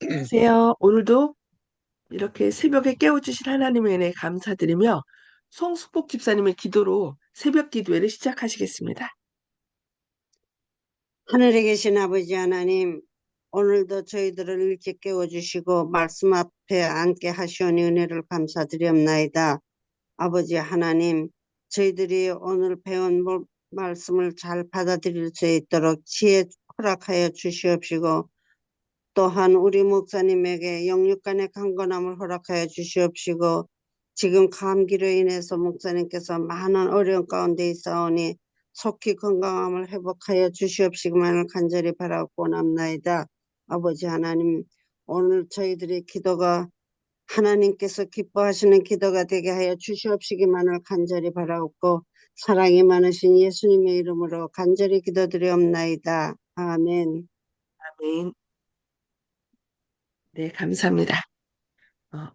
안녕하세요. 오늘도 이렇게 새벽에 깨워주신 하나님의 은혜 감사드리며 송숙복 집사님의 기도로 새벽 기도회를 시작하시겠습니다. 하늘에 계신 아버지 하나님, 오늘도 저희들을 일찍 깨워주시고 말씀 앞에 앉게 하시오니 은혜를 감사드리옵나이다. 아버지 하나님, 저희들이 오늘 배운 모- 말씀을 잘 받아들일 수 있도록 지혜 허락하여 주시옵시고, 또한 우리 목사님에게 영육간의 강건함을 허락하여 주시옵시고, 지금 감기로 인해서 목사님께서 많은 어려움 가운데 있사오니 속히 건강함을 회복하여 주시옵시기만을 간절히 바라고 남나이다. 아버지 하나님, 오늘 저희들의 기도가 하나님께서 기뻐하시는 기도가 되게 하여 주시옵시기만을 간절히 바라옵고 사랑이 많으신 예수님의 이름으로 간절히 기도드리옵나이다. 아멘. 아멘. 네, 감사합니다. 어,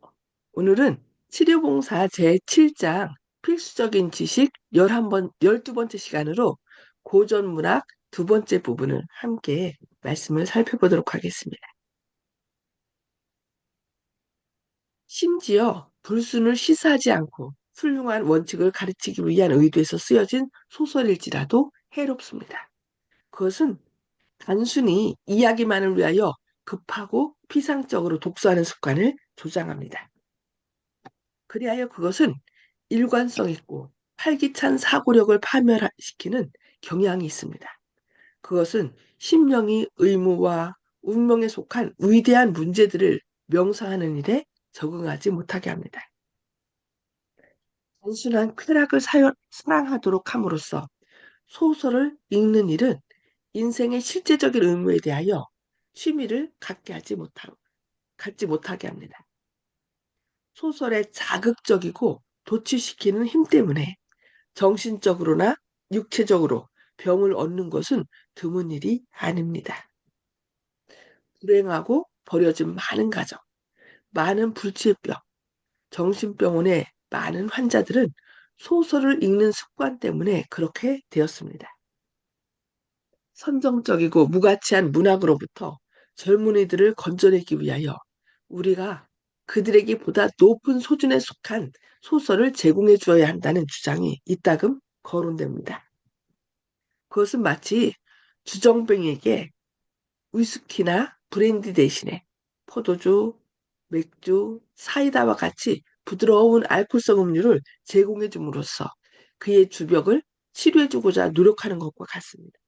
오늘은 치료봉사 제7장 필수적인 지식 11번, 12번째 시간으로 고전문학 두 번째 부분을 함께 말씀을 살펴보도록 하겠습니다. 심지어 불순을 시사하지 않고 훌륭한 원칙을 가르치기 위한 의도에서 쓰여진 소설일지라도 해롭습니다. 그것은 단순히 이야기만을 위하여 급하고 피상적으로 독서하는 습관을 조장합니다. 그리하여 그것은 일관성 있고 활기찬 사고력을 파멸시키는 경향이 있습니다. 그것은 신명이 의무와 운명에 속한 위대한 문제들을 명사하는 일에 적응하지 못하게 합니다. 단순한 쾌락을 사연, 사랑하도록 함으로써 소설을 읽는 일은 인생의 실제적인 의무에 대하여 취미를 갖게 하지 못하, 갖지 못하게 합니다. 소설의 자극적이고 도취시키는 힘 때문에 정신적으로나 육체적으로 병을 얻는 것은 드문 일이 아닙니다. 불행하고 버려진 많은 가정, 많은 불치병, 정신병원의 많은 환자들은 소설을 읽는 습관 때문에 그렇게 되었습니다. 선정적이고 무가치한 문학으로부터 젊은이들을 건져내기 위하여 우리가 그들에게 보다 높은 수준에 속한 소설을 제공해 주어야 한다는 주장이 이따금 거론됩니다. 그것은 마치 주정뱅에게 위스키나 브랜디 대신에 포도주, 맥주, 사이다와 같이 부드러운 알코올성 음료를 제공해 줌으로써 그의 주벽을 치료해 주고자 노력하는 것과 같습니다.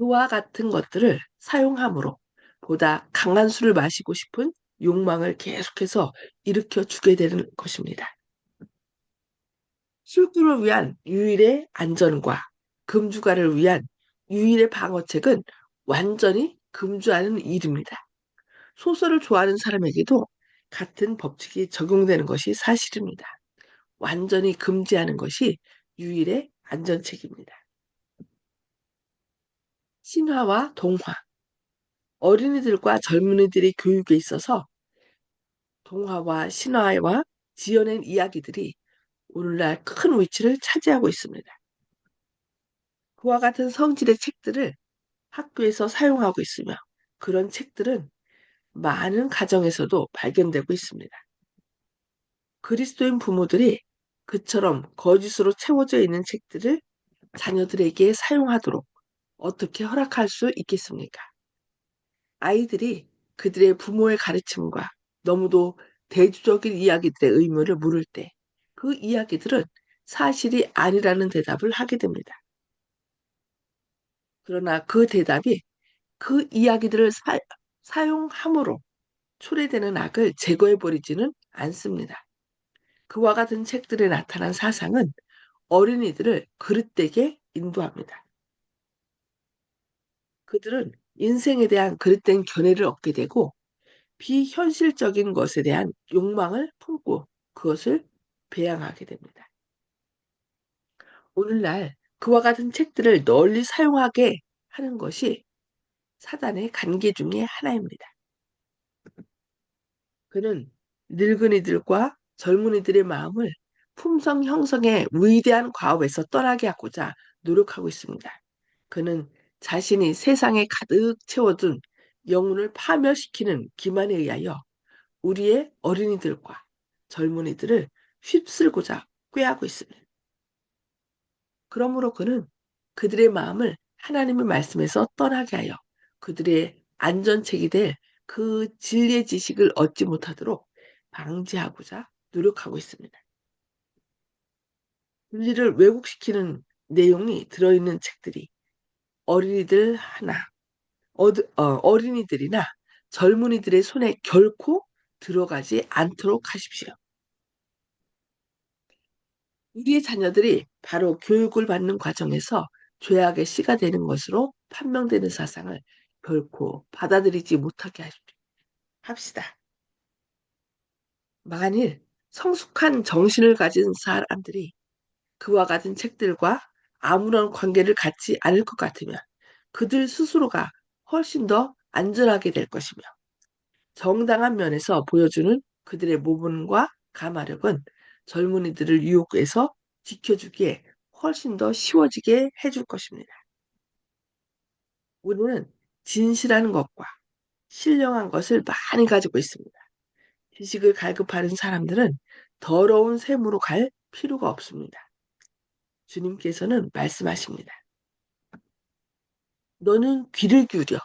그와 같은 것들을 사용함으로 보다 강한 술을 마시고 싶은 욕망을 계속해서 일으켜 주게 되는 것입니다. 술꾼을 위한 유일의 안전과 금주가를 위한 유일의 방어책은 완전히 금주하는 일입니다. 소설을 좋아하는 사람에게도 같은 법칙이 적용되는 것이 사실입니다. 완전히 금지하는 것이 유일의 안전책입니다. 신화와 동화, 어린이들과 젊은이들의 교육에 있어서 동화와 신화와 지어낸 이야기들이 오늘날 큰 위치를 차지하고 있습니다. 그와 같은 성질의 책들을 학교에서 사용하고 있으며 그런 책들은 많은 가정에서도 발견되고 있습니다. 그리스도인 부모들이 그처럼 거짓으로 채워져 있는 책들을 자녀들에게 사용하도록 어떻게 허락할 수 있겠습니까? 아이들이 그들의 부모의 가르침과 너무도 대조적인 이야기들의 의무를 물을 때 그 이야기들은 사실이 아니라는 대답을 하게 됩니다. 그러나 그 대답이 그 이야기들을 사, 사용함으로 초래되는 악을 제거해버리지는 않습니다. 그와 같은 책들에 나타난 사상은 어린이들을 그릇되게 인도합니다. 그들은 인생에 대한 그릇된 견해를 얻게 되고 비현실적인 것에 대한 욕망을 품고 그것을 배양하게 됩니다. 오늘날 그와 같은 책들을 널리 사용하게 하는 것이 사단의 관계 중의 하나입니다. 그는 늙은이들과 젊은이들의 마음을 품성 형성의 위대한 과업에서 떠나게 하고자 노력하고 있습니다. 그는 자신이 세상에 가득 채워둔 영혼을 파멸시키는 기만에 의하여 우리의 어린이들과 젊은이들을 휩쓸고자 꾀하고 있습니다. 그러므로 그는 그들의 마음을 하나님의 말씀에서 떠나게 하여 그들의 안전책이 될 그 진리의 지식을 얻지 못하도록 방지하고자 노력하고 있습니다. 진리를 왜곡시키는 내용이 들어있는 책들이 어린이들 하나, 어, 린이들이나 젊은이들의 손에 결코 들어가지 않도록 하십시오. 우리의 자녀들이 바로 교육을 받는 과정에서 죄악의 씨가 되는 것으로 판명되는 사상을 결코 받아들이지 못하게. 합시다. 만일 성숙한 정신을 가진 사람들이 그와 같은 책들과 아무런 관계를 갖지 않을 것 같으면 그들 스스로가 훨씬 더 안전하게 될 것이며 정당한 면에서 보여주는 그들의 모범과 가마력은 젊은이들을 유혹해서 지켜주기에 훨씬 더 쉬워지게 해줄 것입니다. 우리는 진실한 것과 신령한 것을 많이 가지고 있습니다. 지식을 갈급하는 사람들은 더러운 샘으로 갈 필요가 없습니다. 주님께서는 말씀하십니다. 너는 귀를 기울여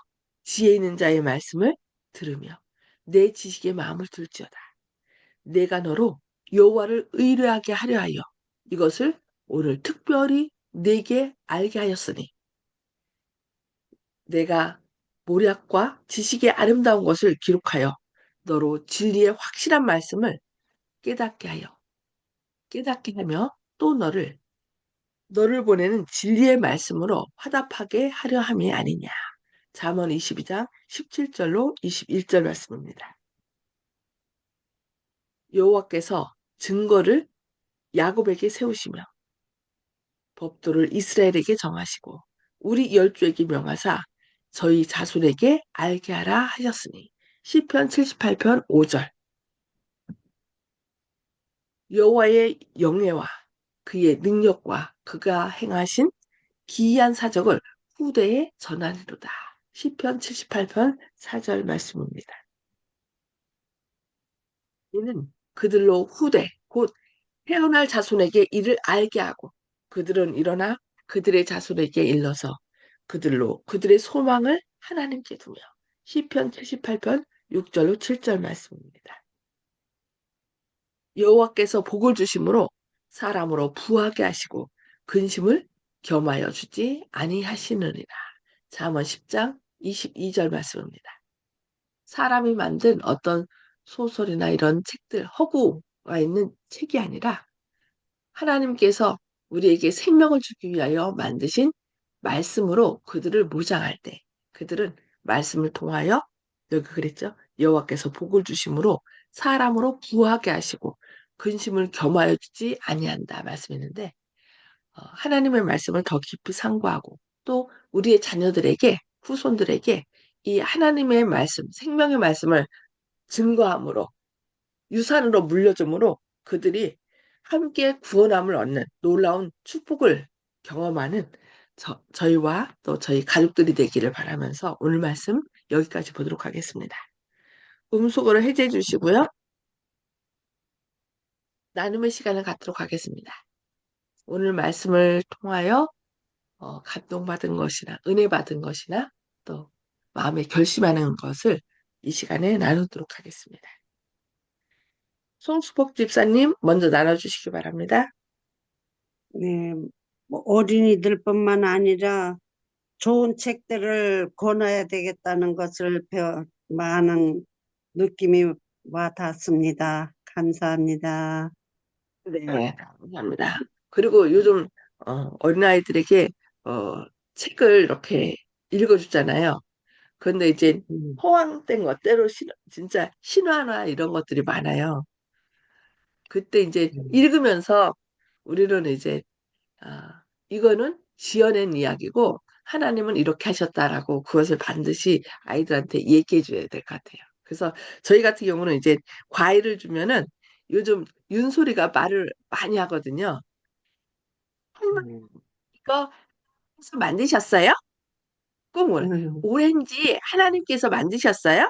지혜 있는 자의 말씀을 들으며 내 지식에 마음을 둘지어다. 내가 너로 여호와를 의뢰하게 하려 하여 이것을 오늘 특별히 내게 알게 하였으니 내가 모략과 지식의 아름다운 것을 기록하여 너로 진리의 확실한 말씀을 깨닫게 하여 깨닫게 하며 또 너를 너를 보내는 진리의 말씀으로 화답하게 하려 함이 아니냐. 잠언 22장 17절로 21절 말씀입니다. 여호와께서 증거를 야곱에게 세우시며 법도를 이스라엘에게 정하시고 우리 열주에게 명하사 저희 자손에게 알게 하라 하셨으니 시편 78편 5절 여호와의 영예와 그의 능력과 그가 행하신 기이한 사적을 후대에 전하리로다. 시편 78편 4절 말씀입니다. 이는 그들로 후대 곧 태어날 자손에게 이를 알게 하고 그들은 일어나 그들의 자손에게 일러서 그들로 그들의 소망을 하나님께 두며 시편 78편 6절로 7절 말씀입니다. 여호와께서 복을 주심으로 사람으로 부하게 하시고 근심을 겸하여 주지 아니하시느니라. 잠언 10장 22절 말씀입니다. 사람이 만든 어떤 소설이나 이런 책들, 허구가 있는 책이 아니라 하나님께서 우리에게 생명을 주기 위하여 만드신 말씀으로 그들을 무장할 때 그들은 말씀을 통하여 여기 그랬죠. 여호와께서 복을 주심으로 사람으로 부하게 하시고 근심을 겸하여 주지 아니한다 말씀했는데 어, 하나님의 말씀을 더 깊이 상고하고 또 우리의 자녀들에게 후손들에게 이 하나님의 말씀, 생명의 말씀을 증거함으로 유산으로 물려줌으로 그들이 함께 구원함을 얻는 놀라운 축복을 경험하는 저, 저희와 또 저희 가족들이 되기를 바라면서 오늘 말씀 여기까지 보도록 하겠습니다. 음속으로 해제해 주시고요. 나눔의 시간을 갖도록 하겠습니다. 오늘 말씀을 통하여 어, 감동받은 것이나 은혜 받은 것이나 또 마음에 결심하는 것을 이 시간에 나누도록 하겠습니다. 송수복 집사님 먼저 나눠주시기 바랍니다. 네, 뭐 어린이들뿐만 아니라 좋은 책들을 권해야 되겠다는 것을 배워 많은 느낌이 와 닿습니다. 감사합니다. 네, 감사합니다. 그리고 요즘 어, 어린아이들에게 어, 책을 이렇게 읽어주잖아요. 그런데 이제 음, 허황된 것대로 신, 진짜 신화나 이런 것들이 많아요. 그때 이제 음, 읽으면서 우리는 이제 아, 이거는 지어낸 이야기고 하나님은 이렇게 하셨다라고 그것을 반드시 아이들한테 얘기해 줘야 될 것 같아요. 그래서 저희 같은 경우는 이제 과일을 주면은 요즘 윤소리가 말을 많이 하거든요. 할머니 음. 이거 해서 만드셨어요? 꿈을. 음, 오렌지 하나님께서 만드셨어요?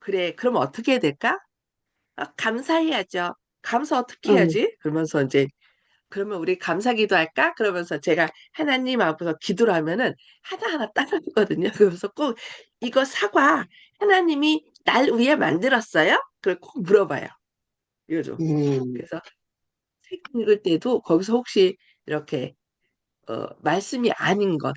그래, 그럼 어떻게 해야 될까? 아, 감사해야죠. 감사 어떻게 음, 해야지? 그러면서 이제 그러면 우리 감사 기도할까? 그러면서 제가 하나님 앞에서 기도를 하면은 하나하나 따라하거든요. 그러면서 꼭 이거 사과 하나님이 날 위해 만들었어요? 그걸 꼭 물어봐요. 요즘. 음, 그래서 책 읽을 때도 거기서 혹시 이렇게 어, 말씀이 아닌 것,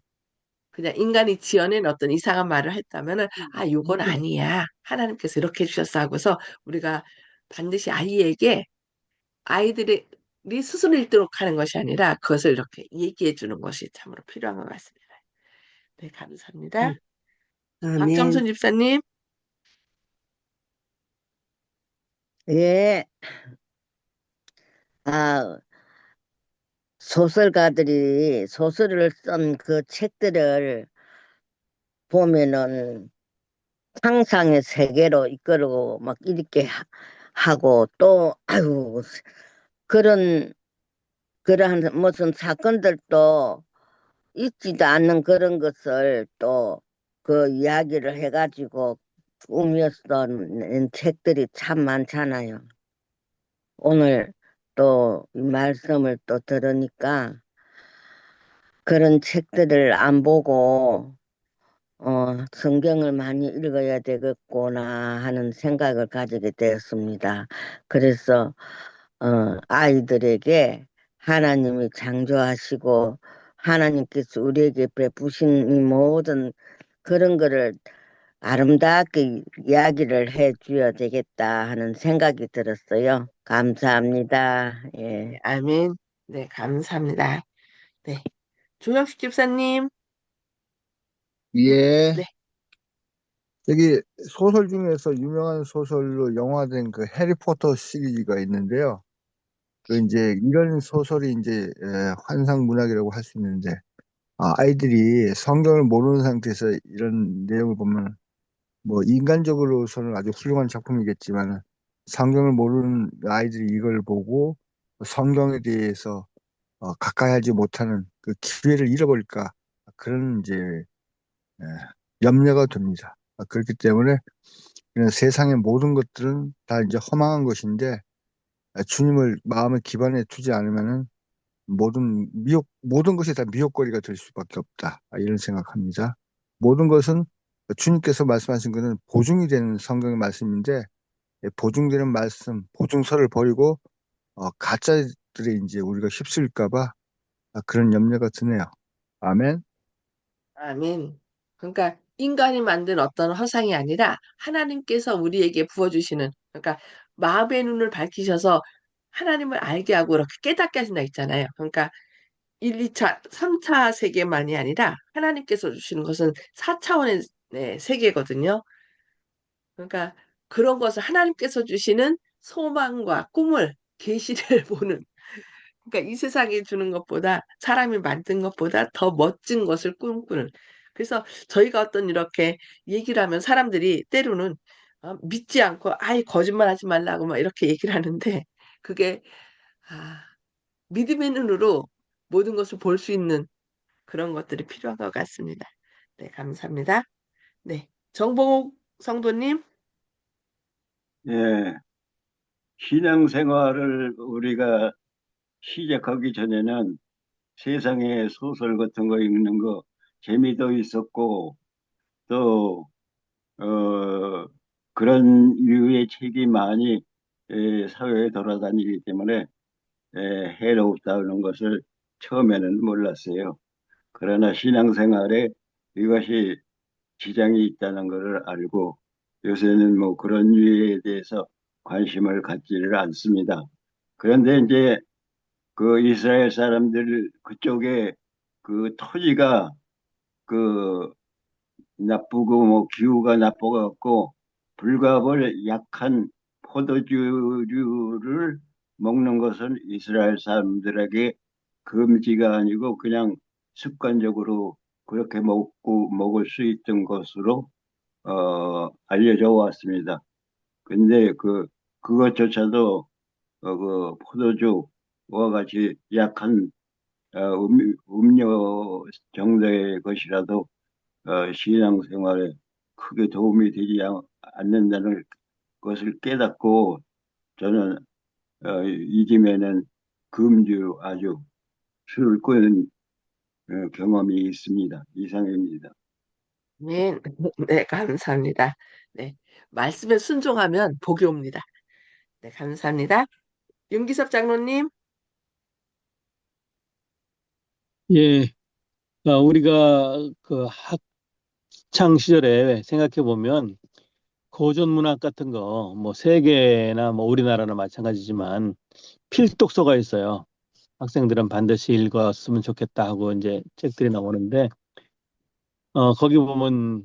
그냥 인간이 지어낸 어떤 이상한 말을 했다면은 아, 요건 아니야. 하나님께서 이렇게 해주셨어 하고서 우리가 반드시 아이에게 아이들이 스스로 읽도록 하는 것이 아니라 그것을 이렇게 얘기해 주는 것이 참으로 필요한 것 같습니다. 네, 감사합니다. 음. 박정순 집사님, 예, 아, 소설가들이 소설을 쓴 그 책들을 보면은 상상의 세계로 이끌고 막 이렇게 하- 하고 또, 아유, 그런, 그러한 무슨 사건들도 있지도 않는 그런 것을 또 그 이야기를 해가지고 낸 책들이 참 많잖아요. 오늘 또이 말씀을 또 들으니까 그런 책들을 안 보고 어, 성경을 많이 읽어야 되겠구나 하는 생각을 가지게 되었습니다. 그래서 어, 아이들에게 하나님이 창조하시고 하나님께서 우리에게 베푸신 이 모든 그런 거를 아름답게 이야기를 해 주어야 되겠다 하는 생각이 들었어요. 감사합니다. 예. 네, 아멘. 네, 감사합니다. 네, 조영식 집사님, 예, 네, 여기 소설 중에서 유명한 소설로 영화된 그 해리포터 시리즈가 있는데요. 그 이제 이런 소설이 이제 에, 환상 문학이라고 할 수 있는데, 아, 아이들이 성경을 모르는 상태에서 이런 내용을 보면 뭐 인간적으로서는 아주 훌륭한 작품이겠지만 성경을 모르는 아이들이 이걸 보고 성경에 대해서 어, 가까이 하지 못하는 그 기회를 잃어버릴까 그런 이제 에, 염려가 듭니다. 아, 그렇기 때문에 세상의 모든 것들은 다 이제 허망한 것인데 아, 주님을 마음의 기반에 두지 않으면은 모든 미혹 모든 것이 다 미혹거리가 될 수밖에 없다. 아, 이런 생각합니다. 모든 것은 주님께서 말씀하신 것은 보증이 되는 성경의 말씀인데 예, 보증되는 말씀, 보증서를 버리고 어, 가짜들이 이제 우리가 휩쓸릴까봐 아, 그런 염려가 드네요. 아멘. 아멘. 그러니까 인간이 만든 어떤 허상이 아니라 하나님께서 우리에게 부어주시는, 그러니까 마음의 눈을 밝히셔서 하나님을 알게 하고 이렇게 깨닫게 하신다 있잖아요. 그러니까 1, 2차, 3차 세계만이 아니라 하나님께서 주시는 것은 4차원의 세계거든요. 그러니까 그런 것을 하나님께서 주시는 소망과 꿈을 계시를 보는 그러니까 이 세상에 주는 것보다 사람이 만든 것보다 더 멋진 것을 꿈꾸는 그래서 저희가 어떤 이렇게 얘기를 하면 사람들이 때로는 어, 믿지 않고 아이 거짓말 하지 말라고 막 이렇게 얘기를 하는데 그게 아, 믿음의 눈으로 모든 것을 볼 수 있는 그런 것들이 필요한 것 같습니다. 네, 감사합니다. 네, 정봉욱 성도님. 예, 신앙생활을 우리가 시작하기 전에는 세상의 소설 같은 거 읽는 거 재미도 있었고 또 어, 그런 류의 책이 많이 에, 사회에 돌아다니기 때문에 에, 해롭다는 것을 처음에는 몰랐어요. 그러나 신앙생활에 이것이 지장이 있다는 것을 알고 요새는 뭐 그런 류에 대해서 관심을 갖지를 않습니다. 그런데 이제 그 이스라엘 사람들 그쪽에 그 토지가 그 나쁘고 뭐 기후가 나빠갖고 불가벌 약한 포도주를 먹는 것은 이스라엘 사람들에게 금지가 아니고 그냥 습관적으로 그렇게 먹고 먹을 수 있던 것으로 어, 알려져 왔습니다. 근데 그 그것조차도 어, 그 포도주와 같이 약한 어, 음, 음료 정도의 것이라도 어, 신앙생활에 크게 도움이 되지 않- 않는다는 것을 깨닫고 저는 어, 이김에는 금주 아주 술을 끊은 어, 경험이 있습니다. 이상입니다. 네, 네, 감사합니다. 네, 말씀에 순종하면 복이 옵니다. 네, 감사합니다. 윤기섭 장로님, 예, 아, 우리가 그 학창 시절에 생각해 보면 고전 문학 같은 거, 뭐 세계나 뭐 우리나라나 마찬가지지만 필독서가 있어요. 학생들은 반드시 읽었으면 좋겠다 하고 이제 책들이 나오는데, 어, 거기 보면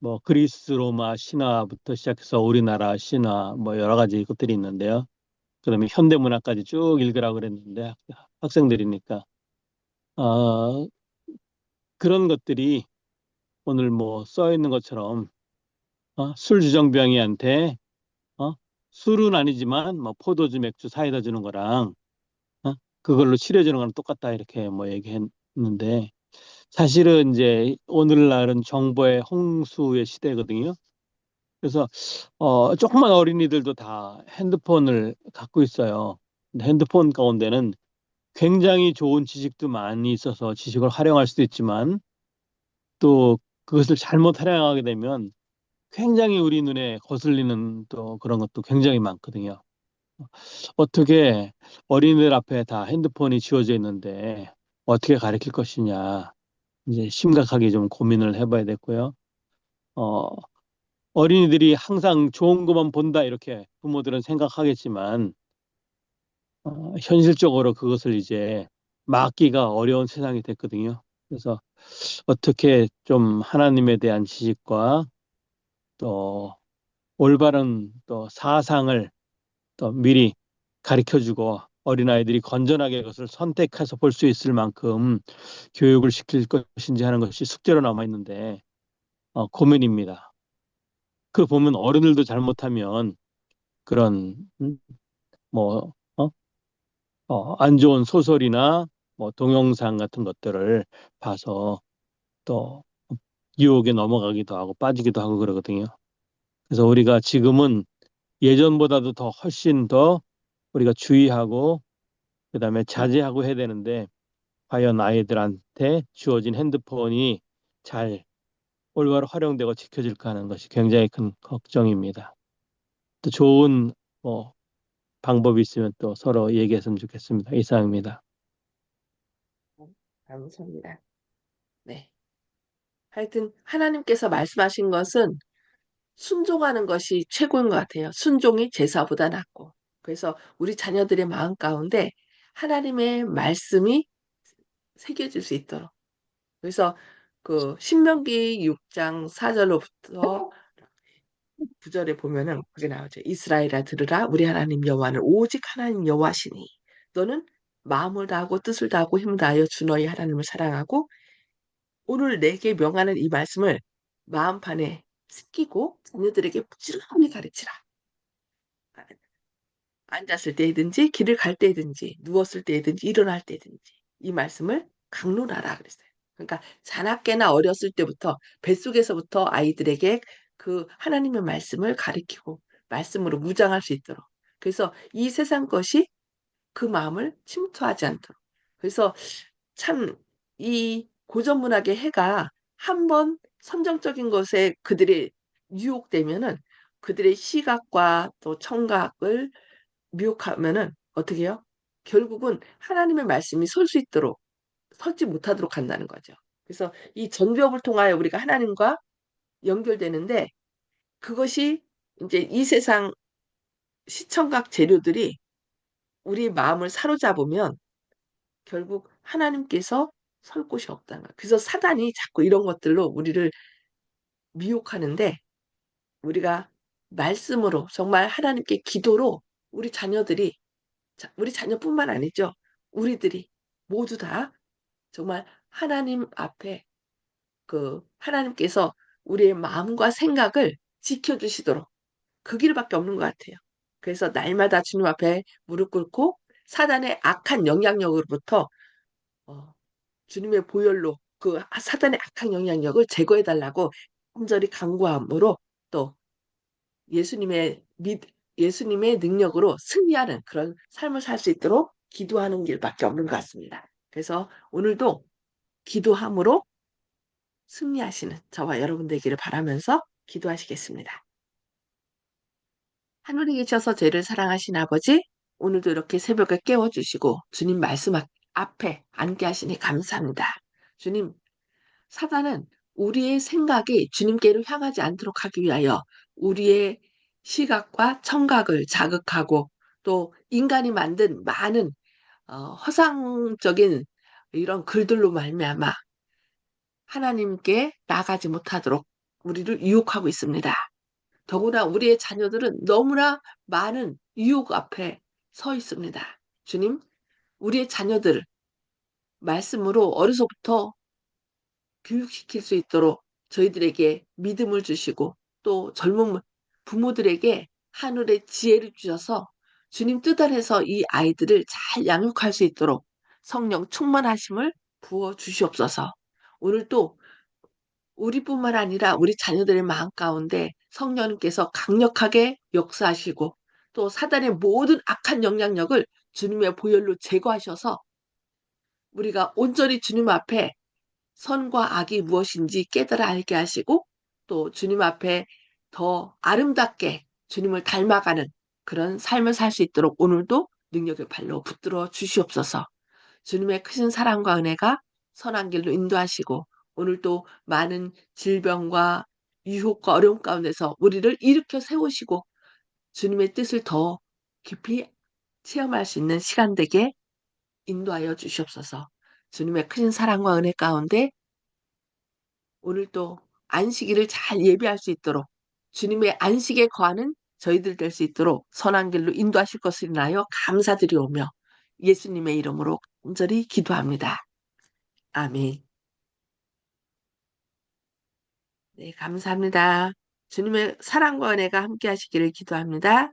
뭐 그리스 로마 신화부터 시작해서 우리나라 신화 뭐 여러 가지 것들이 있는데요. 그다음에 현대 문학까지 쭉 읽으라 그랬는데 학- 학생들이니까 어, 그런 것들이 오늘 뭐 써 있는 것처럼 어, 술 주정병이한테 어, 술은 아니지만 뭐 포도주, 맥주, 사이다 주는 거랑 어, 그걸로 치료해주는 거랑 똑같다 이렇게 뭐 얘기했는데 사실은 이제 오늘날은 정보의 홍수의 시대거든요. 그래서 어, 조그만 어린이들도 다 핸드폰을 갖고 있어요. 핸드폰 가운데는 굉장히 좋은 지식도 많이 있어서 지식을 활용할 수도 있지만 또 그것을 잘못 활용하게 되면 굉장히 우리 눈에 거슬리는 또 그런 것도 굉장히 많거든요. 어떻게 어린이들 앞에 다 핸드폰이 지워져 있는데 어떻게 가르칠 것이냐 이제 심각하게 좀 고민을 해봐야 됐고요. 어, 어린이들이 항상 좋은 것만 본다 이렇게 부모들은 생각하겠지만 어, 현실적으로 그것을 이제 막기가 어려운 세상이 됐거든요. 그래서 어떻게 좀 하나님에 대한 지식과 또 올바른 또 사상을 또 미리 가르쳐주고 어린아이들이 건전하게 그것을 선택해서 볼 수 있을 만큼 교육을 시킬 것인지 하는 것이 숙제로 남아 있는데 어, 고민입니다. 그 보면 어른들도 잘못하면 그런 음, 뭐 어? 어, 안 좋은 소설이나 뭐 동영상 같은 것들을 봐서 또 유혹에 넘어가기도 하고 빠지기도 하고 그러거든요. 그래서 우리가 지금은 예전보다도 더 훨씬 더 우리가 주의하고 그 다음에 자제하고 해야 되는데 과연 아이들한테 주어진 핸드폰이 잘 올바로 활용되고 지켜질까 하는 것이 굉장히 큰 걱정입니다. 또 좋은 뭐 방법이 있으면 또 서로 얘기했으면 좋겠습니다. 이상입니다. 감사합니다. 네. 하여튼 하나님께서 말씀하신 것은 순종하는 것이 최고인 것 같아요. 순종이 제사보다 낫고. 그래서 우리 자녀들의 마음 가운데 하나님의 말씀이 새겨질 수 있도록. 그래서 그 신명기 6장 4절로부터 9절에 보면은 그게 나오죠. 이스라엘아 들으라 우리 하나님 여호와는 오직 하나님 여호와시니 너는 마음을 다하고 뜻을 다하고 힘을 다하여 주 너희 하나님을 사랑하고 오늘 내게 명하는 이 말씀을 마음판에 새기고 자녀들에게 부지런히 가르치라. 앉았을 때든지 길을 갈 때든지 누웠을 때든지 일어날 때든지 이 말씀을 강론하라 그랬어요. 그러니까 자나깨나 어렸을 때부터 뱃속에서부터 아이들에게 그 하나님의 말씀을 가르치고 말씀으로 무장할 수 있도록. 그래서 이 세상 것이 그 마음을 침투하지 않도록. 그래서 참 이 고전 문학의 해가 한번 선정적인 것에 그들이 유혹되면은 그들의 시각과 또 청각을 미혹하면은 어떻게 해요? 결국은 하나님의 말씀이 설 수 있도록 서지 못하도록 한다는 거죠. 그래서 이 전벽을 통하여 우리가 하나님과 연결되는데 그것이 이제 이 세상 시청각 재료들이 우리 마음을 사로잡으면 결국 하나님께서 설 곳이 없다는 거예요. 그래서 사단이 자꾸 이런 것들로 우리를 미혹하는데 우리가 말씀으로 정말 하나님께 기도로 우리 자녀들이 자, 우리 자녀뿐만 아니죠. 우리들이 모두 다 정말 하나님 앞에 그 하나님께서 우리의 마음과 생각을 지켜주시도록 그 길밖에 없는 것 같아요. 그래서 날마다 주님 앞에 무릎 꿇고 사단의 악한 영향력으로부터 어, 주님의 보혈로 그 사단의 악한 영향력을 제거해 달라고 간절히 간구함으로 또 예수님의 믿 예수님의 능력으로 승리하는 그런 삶을 살 수 있도록 기도하는 길밖에 없는 것 같습니다. 그래서 오늘도 기도함으로 승리하시는 저와 여러분 되기를 바라면서 기도하시겠습니다. 하늘에 계셔서 죄를 사랑하신 아버지, 오늘도 이렇게 새벽에 깨워주시고 주님 말씀 앞- 앞에 앉게 하시니 감사합니다. 주님, 사단은 우리의 생각이 주님께로 향하지 않도록 하기 위하여 우리의 시각과 청각을 자극하고 또 인간이 만든 많은 어, 허상적인 이런 글들로 말미암아 하나님께 나가지 못하도록 우리를 유혹하고 있습니다. 더구나 우리의 자녀들은 너무나 많은 유혹 앞에 서 있습니다. 주님, 우리의 자녀들 말씀으로 어려서부터 교육시킬 수 있도록 저희들에게 믿음을 주시고 또 젊은 부모들에게 하늘의 지혜를 주셔서 주님 뜻 아래서 이 아이들을 잘 양육할 수 있도록 성령 충만하심을 부어 주시옵소서. 오늘 또 우리뿐만 아니라 우리 자녀들의 마음 가운데 성령님께서 강력하게 역사하시고 또 사단의 모든 악한 영향력을 주님의 보혈로 제거하셔서 우리가 온전히 주님 앞에 선과 악이 무엇인지 깨달아 알게 하시고 또 주님 앞에 더 아름답게 주님을 닮아가는 그런 삶을 살 수 있도록 오늘도 능력의 발로 붙들어 주시옵소서. 주님의 크신 사랑과 은혜가 선한 길로 인도하시고 오늘도 많은 질병과 유혹과 어려움 가운데서 우리를 일으켜 세우시고 주님의 뜻을 더 깊이 체험할 수 있는 시간 되게 인도하여 주시옵소서. 주님의 크신 사랑과 은혜 가운데 오늘도 안식일을 잘 예비할 수 있도록 주님의 안식에 거하는 저희들 될 수 있도록 선한 길로 인도하실 것을 인하여 감사드리오며 예수님의 이름으로 간절히 기도합니다. 아멘. 네, 감사합니다. 주님의 사랑과 은혜가 함께 하시기를 기도합니다.